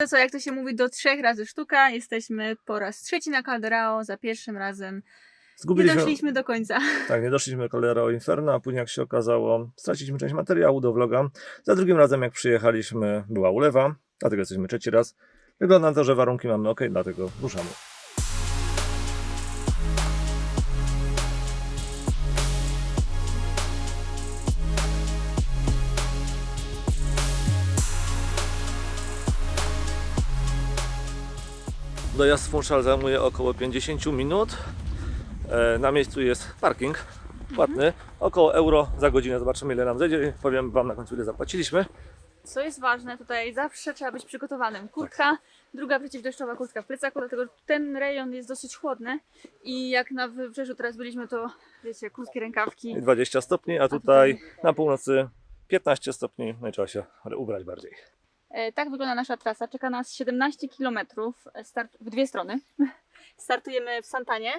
To co, jak to się mówi, do trzech razy sztuka. Jesteśmy po raz trzeci na Calderao, za pierwszym razem nie Zgubiliśmy, doszliśmy do końca. tak, nie doszliśmy do Colero Inferno, a później jak się okazało, straciliśmy część materiału do vloga. Za drugim razem jak przyjechaliśmy była ulewa, dlatego jesteśmy trzeci raz. Wygląda na to, że warunki mamy ok, dlatego ruszamy. Dojazd z Funchal zajmuje około 50 minut. E, Na miejscu jest parking płatny, około euro za godzinę. Zobaczymy ile nam zejdzie. Powiem Wam na końcu ile zapłaciliśmy. Co jest ważne, tutaj zawsze trzeba być przygotowanym. Kurtka, druga przeciwdeszczowa kurtka w plecaku, dlatego ten rejon jest dosyć chłodny i jak na wybrzeżu teraz byliśmy, to wiecie, krótkie rękawki. 20 stopni, a tutaj na północy 15 stopni. No i trzeba się ubrać bardziej. E, Tak wygląda nasza trasa. Czeka nas 17 km start w dwie strony. Startujemy w Santanie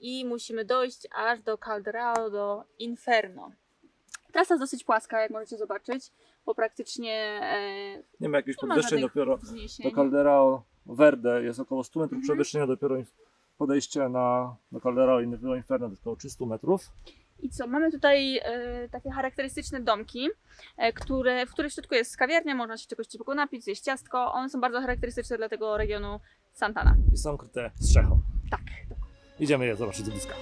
i musimy dojść aż do Calderao, do Inferno. Trasa jest dosyć płaska, jak możecie zobaczyć, bo praktycznie e, Nie ma jakichś podwyższeń dopiero. wzniesień. Do Calderao Verde jest około 100 metrów Mhm. przewyższenia, dopiero podejście na, do Calderao do Inferno to około 300 metrów. I co, mamy tutaj e, takie charakterystyczne domki, e, które, w których w środku jest kawiarnia, można się czegoś ciepłego napić, zjeść ciastko. One są bardzo charakterystyczne dla tego regionu Santana. I są kryte strzechą. Tak. Idziemy je zobaczyć z bliska.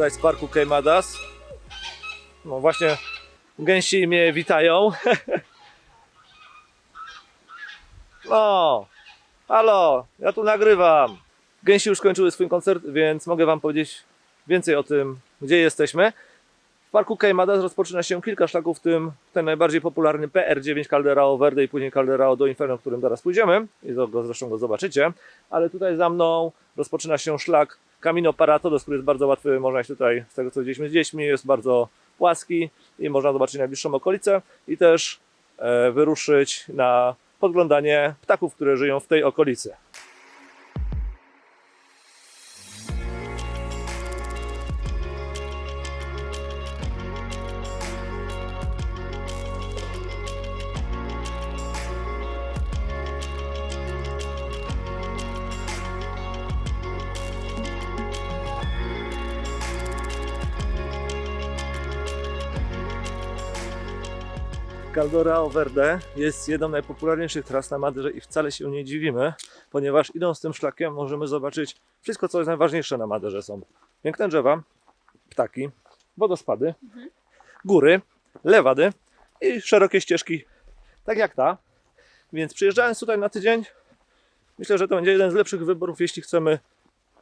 Tutaj z parku Queimadas. No właśnie gęsi mnie witają. No, halo, ja tu nagrywam. Gęsi już skończyły swój koncert, więc mogę Wam powiedzieć więcej o tym, gdzie jesteśmy. W parku Queimadas rozpoczyna się kilka szlaków, w tym ten najbardziej popularny PR9 Calderao Verde i później Calderao do Inferno, którym teraz pójdziemy i go, zresztą go zobaczycie. Ale tutaj za mną rozpoczyna się szlak Camino Paratodos, który jest bardzo łatwy, można iść tutaj, z tego co widzieliśmy z dziećmi, jest bardzo płaski i można zobaczyć najbliższą okolicę i też e, wyruszyć na podglądanie ptaków, które żyją w tej okolicy. Caldorao Verde jest jedną z najpopularniejszych tras na Madrze i wcale się nie dziwimy, ponieważ idąc tym szlakiem możemy zobaczyć wszystko, co jest najważniejsze na Madrze. Są piękne drzewa, ptaki, wodospady, góry, lewady i szerokie ścieżki, tak jak ta. Więc przyjeżdżając tutaj na tydzień, myślę, że to będzie jeden z lepszych wyborów, jeśli chcemy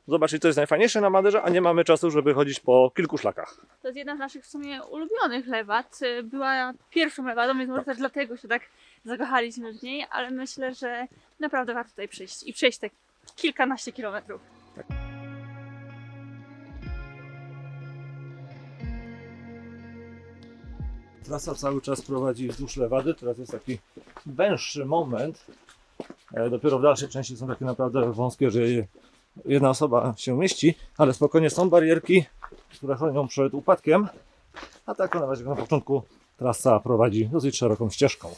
zobaczyć, co jest najfajniejsze na Madrze, a nie mamy czasu, żeby chodzić po kilku szlakach. To jest jedna z naszych w sumie ulubionych lewat. Y, Była pierwszą lewadą, więc może też dlatego się tak zakochaliśmy w niej, ale myślę, że naprawdę warto tutaj przyjść i przejść te kilkanaście kilometrów. Trasa cały czas prowadzi wzdłuż lewady, teraz jest taki węższy moment. Dopiero w dalszej części są takie naprawdę wąskie, że jedna osoba się mieści, ale spokojnie są barierki, które chronią przed upadkiem. A tak na razie na początku trasa prowadzi dosyć szeroką ścieżką.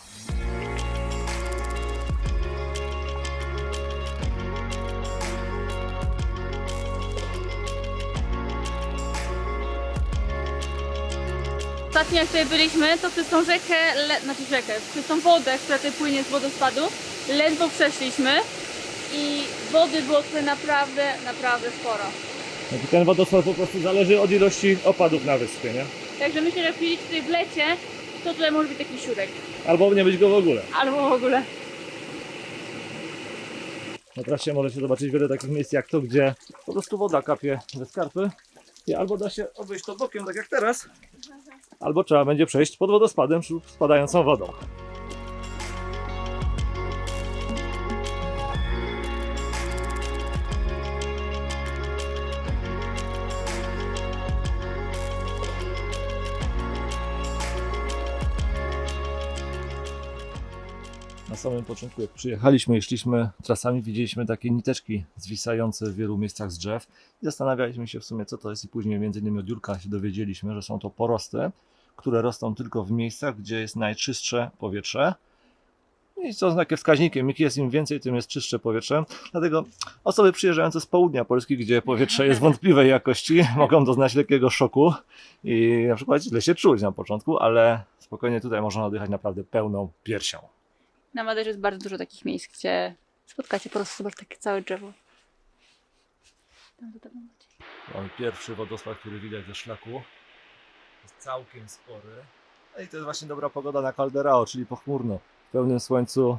Ostatnio jak tutaj byliśmy, to przez tą rzekę, le, znaczy rzekę, przez tą wodę, która tutaj płynie z wodospadu, ledwo przeszliśmy i wody było tutaj naprawdę, naprawdę sporo. Ten wodospad po prostu zależy od ilości opadów na wyspie, nie? Także myślę, że jak przyjdziecie tutaj w lecie, to tutaj może być taki siurek. Albo nie być go w ogóle. Albo w ogóle. Na trasie możecie zobaczyć wiele takich miejsc jak to, gdzie po prostu woda kapie ze skarpy. I albo da się obejść to bokiem, tak jak teraz, albo trzeba będzie przejść pod wodospadem lub spadającą wodą. Samym początku, jak przyjechaliśmy i szliśmy trasami, widzieliśmy takie niteczki zwisające w wielu miejscach z drzew i zastanawialiśmy się w sumie, co to jest i później między innymi od Jurka się dowiedzieliśmy, że są to porosty, które rosną tylko w miejscach, gdzie jest najczystsze powietrze. I co znakiem wskaźnikiem, jak jest im więcej, tym jest czystsze powietrze. Dlatego osoby przyjeżdżające z południa Polski, gdzie powietrze jest wątpliwej jakości, mogą doznać lekkiego szoku i na przykład źle się czuć na początku, ale spokojnie tutaj można oddychać naprawdę pełną piersią. Na Maderze jest bardzo dużo takich miejsc, gdzie spotkacie po prostu zobacz takie całe drzewo. Tam do tego macie. Mamy pierwszy wodospad, który widać ze szlaku. Jest całkiem spory. No i to jest właśnie dobra pogoda na Calderao, czyli pochmurno. W pełnym słońcu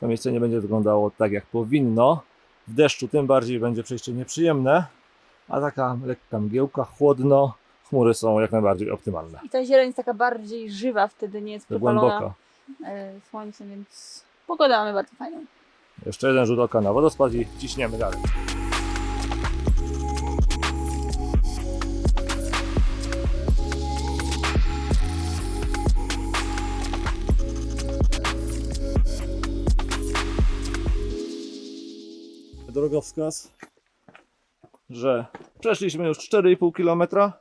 to miejsce nie będzie wyglądało tak jak powinno. W deszczu tym bardziej będzie przejście nieprzyjemne, a taka lekka mgiełka, chłodno, chmury są jak najbardziej optymalne. I ta zieleń jest taka bardziej żywa, wtedy nie jest To przepalona głęboka. E, słońcem, więc pogodę mamy bardzo fajną. Jeszcze jeden rzut oka na wodospad i ciśniemy dalej. Drogowskaz, że przeszliśmy już 4,5 km.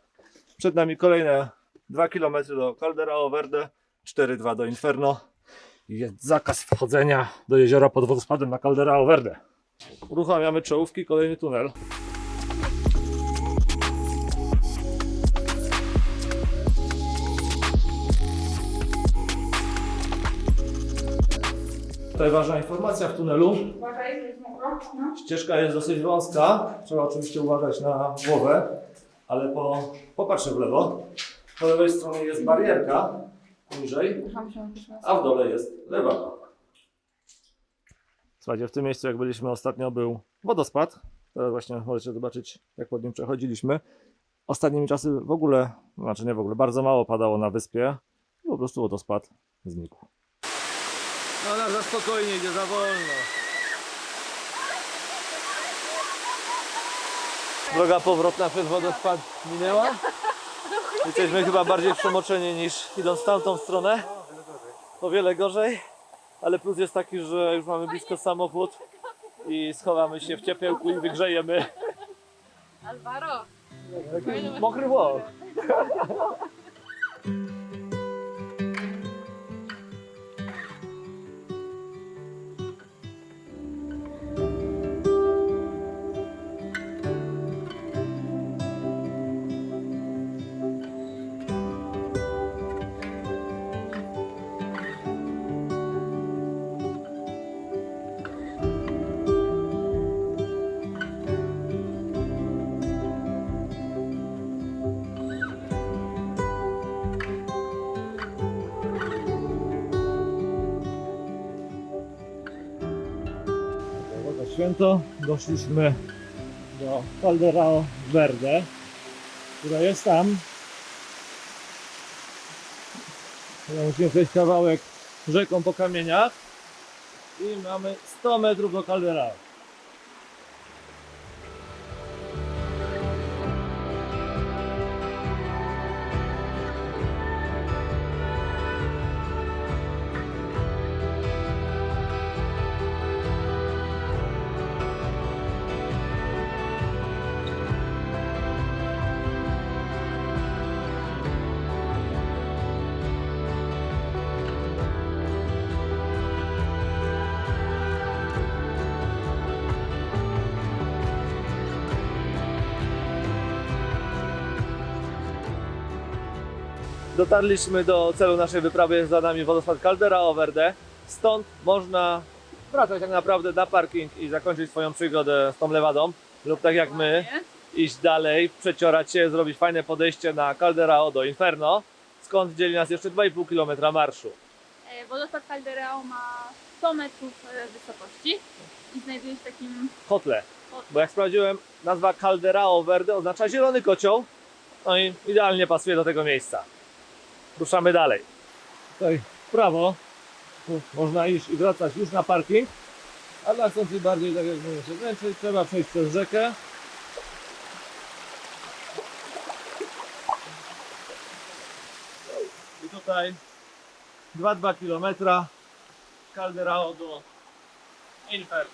Przed nami kolejne 2 km do Calderao Verde, 4,2 do Inferno jest zakaz wchodzenia do jeziora pod wodospadem na Calderao Verde. Uruchamiamy czołówki, kolejny tunel. Tutaj ważna informacja w tunelu. Ścieżka jest dosyć wąska. Trzeba oczywiście uważać na głowę, ale po, popatrzę w lewo. Po lewej stronie jest barierka niżej. A w dole jest lewa. Słuchajcie, w tym miejscu jak byliśmy ostatnio był wodospad. Teraz właśnie możecie zobaczyć jak pod nim przechodziliśmy. Ostatnimi czasy w ogóle, znaczy nie w ogóle, bardzo mało padało na wyspie. I po prostu wodospad znikł. No na za spokojnie, idzie za wolno. Droga powrotna przez wodospad minęła. Jesteśmy chyba bardziej przemoczeni niż idąc w tamtą stronę. O wiele gorzej, ale plus jest taki, że już mamy blisko samochód i schowamy się w ciepełku i wygrzejemy. Alvaro! Mokry włos. Święto, doszliśmy do Calderao Verde, która jest tam. Ja musimy przejść kawałek rzeką po kamieniach i mamy 100 metrów do Calderao. Dotarliśmy do celu naszej wyprawy, jest za nami wodospad Calderao Verde. Stąd można wracać tak naprawdę na parking i zakończyć swoją przygodę z tą lewadą. Lub tak jak my, iść dalej, przeciorać się, zrobić fajne podejście na Calderao do Inferno, skąd dzieli nas jeszcze 2,5 km marszu. E, Wodospad Calderao ma 100 metrów e, wysokości i znajduje się w takim kotle. Bo jak sprawdziłem, nazwa Calderao Verde oznacza zielony kocioł. No i idealnie pasuje do tego miejsca. Ruszamy dalej. Tutaj w prawo. Można iść i wracać już na parking. A dla chcących bardziej, tak jak mówię, się trzeba przejść przez rzekę. I tutaj 2-2 km Calderao do Inferno.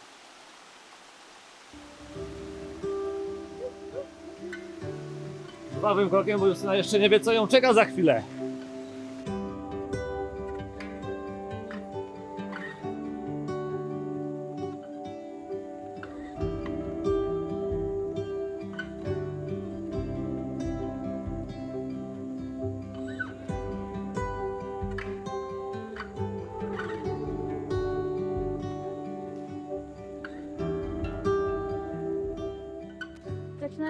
Żwawym krokiem, bo Justyna jeszcze nie wie, co ją czeka za chwilę.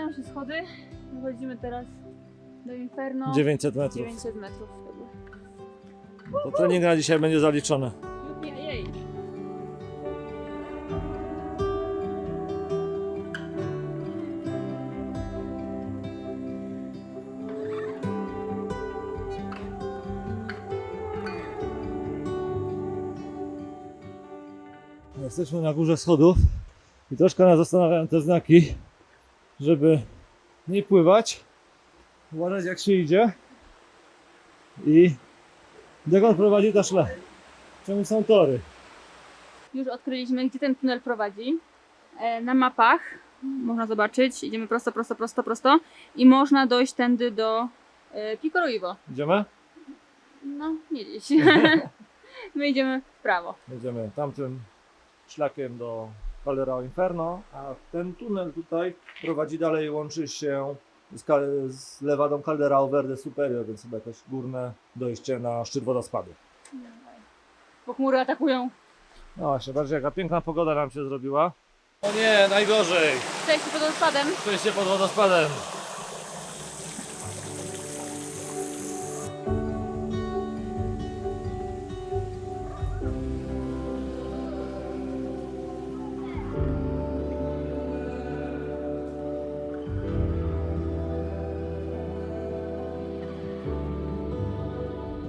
Zaczynają się schody. Wychodzimy teraz do Inferno. 900 metrów. 900 metrów. To trening na dzisiaj będzie zaliczony. Jesteśmy na górze schodów i troszkę nas zastanawiają te znaki, żeby nie pływać, uważać jak się idzie i dokąd prowadzi ta szlak. Czemu są tory? Już odkryliśmy, gdzie ten tunel prowadzi. E, Na mapach można zobaczyć. Idziemy prosto, prosto, prosto, prosto. I można dojść tędy do e, Pico Ruivo. Idziemy? No, nie gdzieś. My idziemy w prawo. Jedziemy tamtym szlakiem do Calderao Inferno, a ten tunel tutaj prowadzi dalej, łączy się z, z lewadą Calderao Verde Superior, więc chyba jakieś górne dojście na szczyt wodospadu. Bo chmury atakują. No właśnie, bardziej jaka piękna pogoda nam się zrobiła. O nie, najgorzej! Cześć, pod odpadem. Przejście pod wodospadem.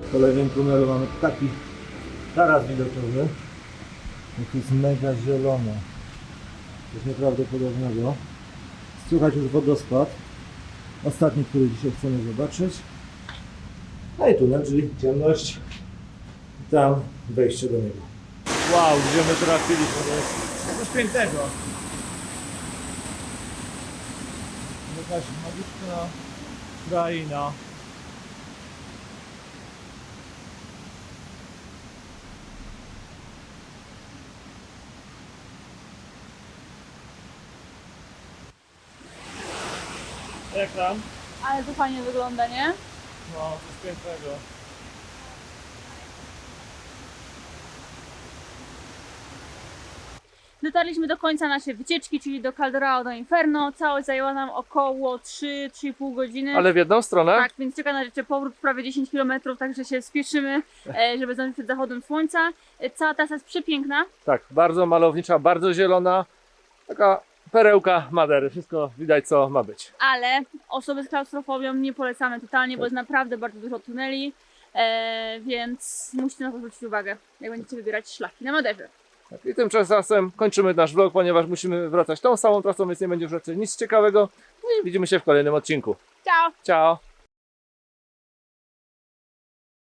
W kolejnym tunelu mamy taki taras widokowy. To jest mega zielone. Coś nieprawdopodobnego. Słychać już wodospad. Ostatni, który dzisiaj chcemy zobaczyć. No i tunel, czyli ciemność. I tam wejście do niego. Wow, gdzie my trafiliśmy? To jest coś pięknego. Jakaś magiczna kraina. Tam? Ale to fajnie wygląda, nie? No, coś pięknego. Dotarliśmy do końca naszej wycieczki, czyli do Calderao do Inferno. Całość zajęła nam około 3-3,5 godziny. Ale w jedną stronę? Tak, więc czeka nas jeszcze powrót prawie 10 km, także się spieszymy, e, żeby zdążyć przed zachodem słońca. E, Cała trasa jest przepiękna. Tak, bardzo malownicza, bardzo zielona. Taka perełka Madery. Wszystko widać, co ma być. ale osoby z klaustrofobią nie polecamy totalnie, bo jest naprawdę bardzo dużo tuneli, e, więc musicie na to zwrócić uwagę, jak będziecie wybierać szlaki na Maderze. Tak, I tymczasem kończymy nasz vlog, ponieważ musimy wracać tą samą trasą, więc nie będzie już raczej nic ciekawego. No i widzimy się w kolejnym odcinku. Ciao! Ciao!